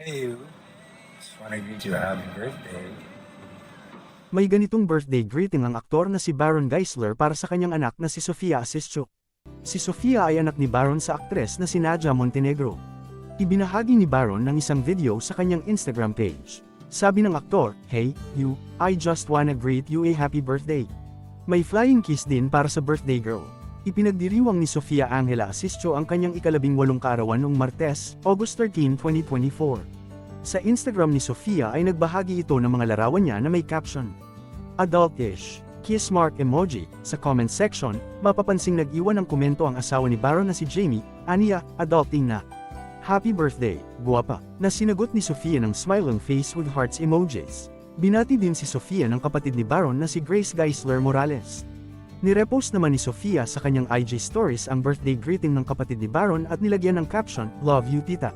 Hey, just want to greet you a happy birthday. May ganitong birthday greeting ang aktor na si Baron Geisler para sa kanyang anak na si Sofia Asischuk. Si Sofia ay anak ni Baron sa aktres na si Nadia Montenegro. Ibinahagi ni Baron ng isang video sa kanyang Instagram page. Sabi ng aktor, Hey, you, I just wanna greet you a happy birthday. May flying kiss din para sa birthday girl. Ipinagdiriwang ni Sofia Angela Asisio ang kanyang ikalabing walong kaarawan noong Martes, August 13, 2024. Sa Instagram ni Sofia ay nagbahagi ito ng mga larawan niya na may caption, Adultish, kiss mark emoji. Sa comment section, mapapansing nag-iwan ng komento ang asawa ni Baron na si Jamie, aniya, adulting na. Happy birthday, guwapa, na sinagot ni Sofia ng smiling face with hearts emojis. Binati din si Sofia ng kapatid ni Baron na si Grace Geisler Morales. Nirepost naman ni Sofia sa kanyang IG stories ang birthday greeting ng kapatid ni Baron at nilagyan ng caption, Love you tita.